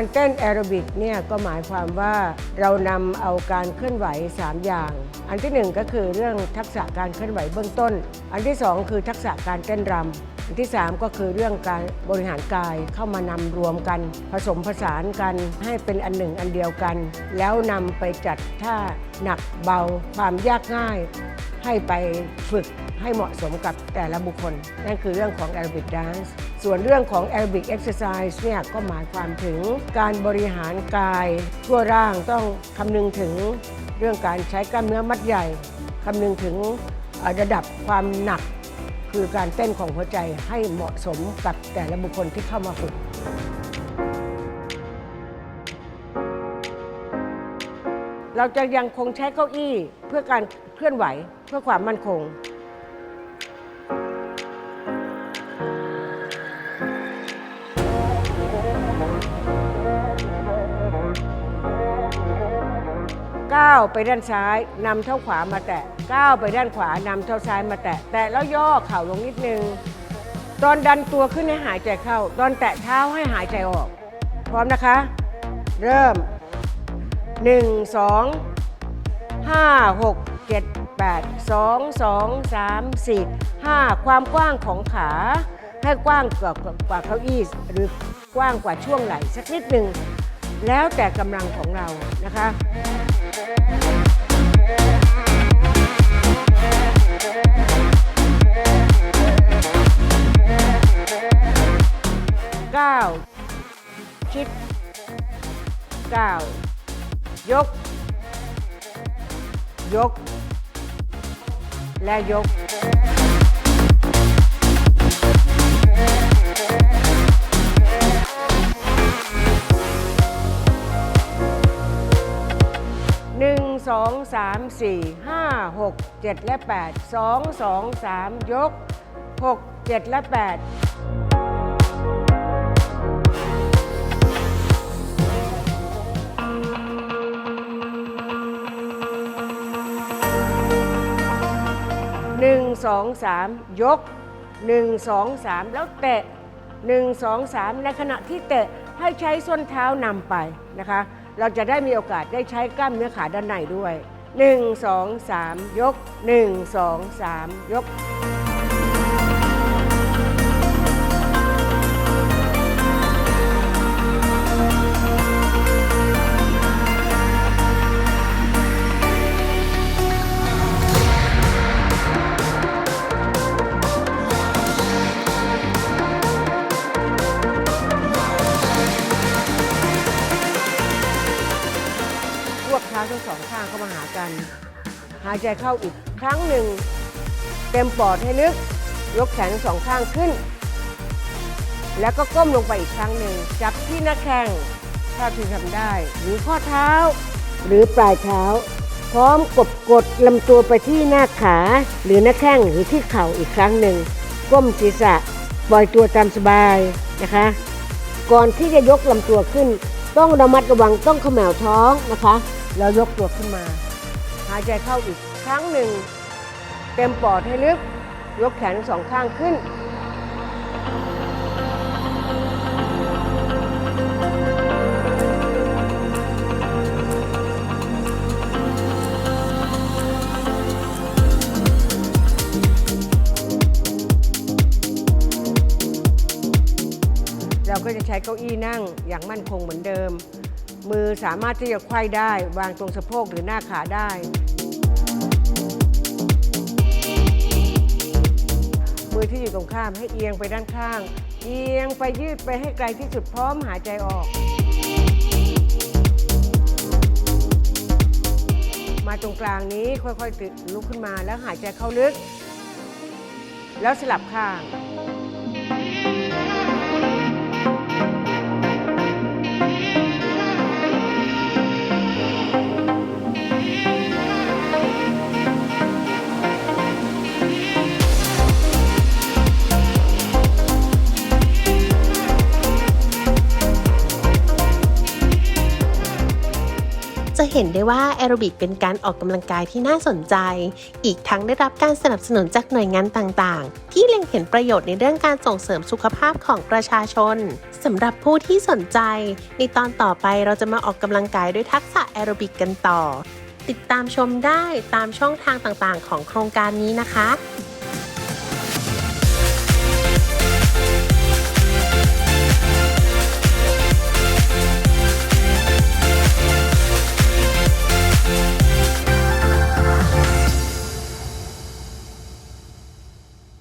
การเต้นแอโรบิกเนี่ยก็หมายความว่าเรานำเอาการเคลื่อนไหว 3 อย่าง อันที่ 1 ก็คือเรื่องทักษะการเคลื่อนไหวเบื้องต้น อันที่ 2 คือทักษะการเต้นรำอันที่ 3 ก็คือเรื่องการบริหารกายเข้ามานำรวมกัน ผสมผสานกันให้เป็นอันหนึ่งอันเดียวกัน แล้วนำไปจัดท่าหนักเบาความยากง่าย ให้ไปฝึก ให้เหมาะสมกับแต่ละบุคคล นั่นคือเรื่องของ Aerobic Dance ส่วนเรื่องของ Aerobic Exercise เนี่ยก็หมายความถึงการบริหารกายทั่วร่างต้องคำนึงถึงเรื่องการใช้กล้ามเนื้อมัดใหญ่คำนึงถึงระดับความหนัก คือการเต้นของหัวใจให้เหมาะสมกับแต่ละบุคคลที่เข้ามาฝึกเราจะยังคงใช้เก้าอี้เพื่อการเคลื่อนไหวเพื่อความมั่นคง ก้าวไปด้านซ้ายนำเท้าขวามาแตะก้าวไปด้านขวานำเท้าซ้ายมาแตะ แตะแล้วย่อเข่าลงนิดนึง ตอนดันตัวขึ้นให้หายใจเข้า ตอนแตะเท้าให้หายใจออก พร้อมนะคะ เริ่ม 1 2 5 6 7 8 2 2 3 4 5 ความกว้างของขาให้กว้างกว่ากว่าเก้าอี้หรือกว้างกว่าช่วงไหล่สักนิดหนึ่งแล้วแต่กำลังของเรานะคะ cao. Chip cao. Dốc dốc là dốc 2 3 4 5 6 7 และ 8 2 2 3 ยก 6 7 และ 8หนึ่งสองสามยกหนึ่งสองสามแล้วเตะหนึ่งสองสามในขณะที่เตะให้ใช้ส้นเท้านำไปนะคะ เราจะได้มีโอกาสได้ใช้กล้ามเนื้อขาด้านในด้วยหนึ่งสองสามยกหนึ่งสองสามยก ทั้งสองข้างเข้ามาหากัน หายใจเข้าอีกครั้งหนึ่ง เต็มปอดให้ลึก ยกแขนทั้งสองข้างขึ้น แล้วก็ก้มลงไปอีกครั้งหนึ่ง จับที่หน้าแข้งถ้าที่ทำได้ หรือข้อเท้า หรือปลายเท้า พร้อมกดกดลำตัวไปที่หน้าขา หรือหน้าแข้งหรือที่เข่าอีกครั้งหนึ่ง ก้มศีรษะปล่อยตัวตามสบายนะคะ ก่อนที่จะยกลำตัวขึ้น ต้องระมัดระวังต้องขมวท้องนะคะ แล้วยกตัวขึ้นมา หายใจเข้าอีกครั้งหนึ่ง เต็มปอดให้ลึก ยกแขนทั้งสองข้างขึ้น เราก็จะใช้เก้าอี้นั่งอย่างมั่นคงเหมือนเดิม มือสามารถที่จะไขว้ได้ วางตรงสะโพกหรือหน้าขาได้ มือที่อยู่ตรงข้ามให้เอียงไปด้านข้าง เอียงไปยืดไปให้ไกลที่สุดพร้อมหายใจออก มาตรงกลางนี้ค่อยๆลุกขึ้นมาแล้วหายใจเข้าลึก แล้วสลับข้าง เห็นได้ว่าแอโรบิกเป็นการออกกำลังกายที่น่าสนใจ อีกทั้งได้รับการสนับสนุนจากหน่วยงานต่างๆ ที่เล็งเห็นประโยชน์ในเรื่องการส่งเสริมสุขภาพของประชาชนสำหรับผู้ที่สนใจ ในตอนต่อไปเราจะมาออกกำลังกายด้วยทักษะแอโรบิกกันต่อ ติดตามชมได้ตามช่องทางต่างๆ ของโครงการนี้นะคะ